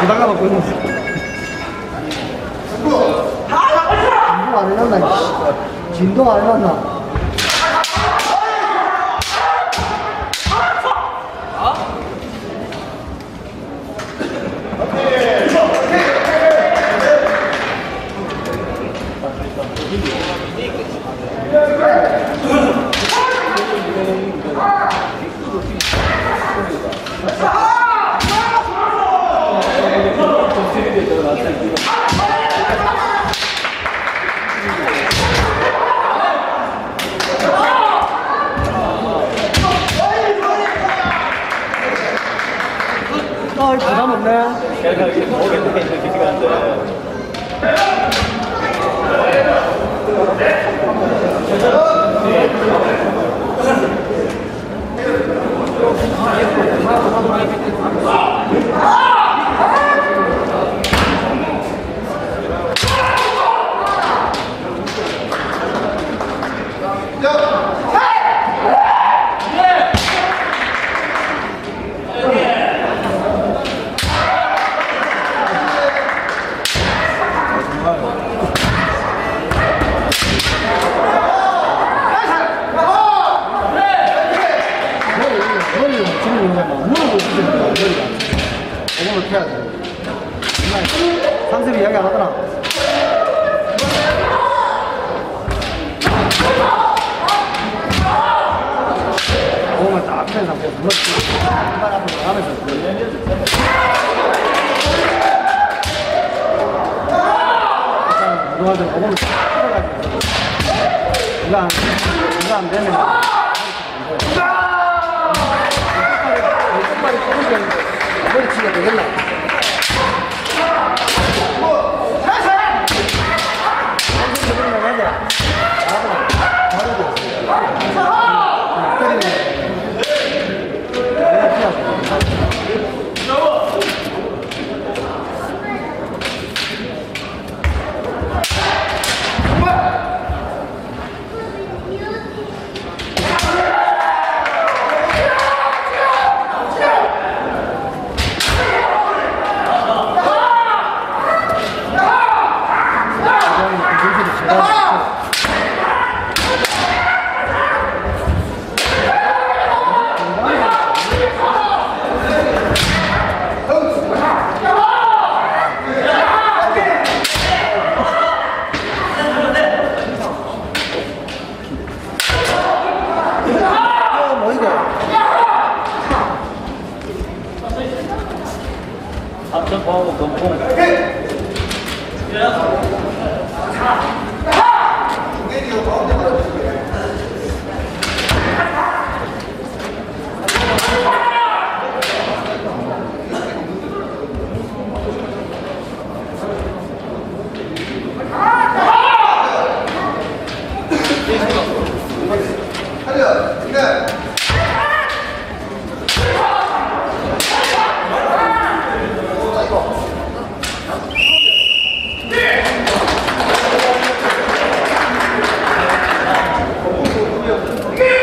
부담감 없고 있는 진동 안 해놨나 씨. 진동 안 해놨나 아 부담 없네 생각이 모르겠네 이렇게 시간인데 머리를 지금 이거 오금을 펴야 돼. 상습이 이야기 안 하더나 오금을 딱 펴는 상태에서 머리 한발 앞으로 운동할 때 오금을 딱 펴가지고. 이거 안, 이거 안 되면 앞점프하고 금풍 하려, 그래. Meu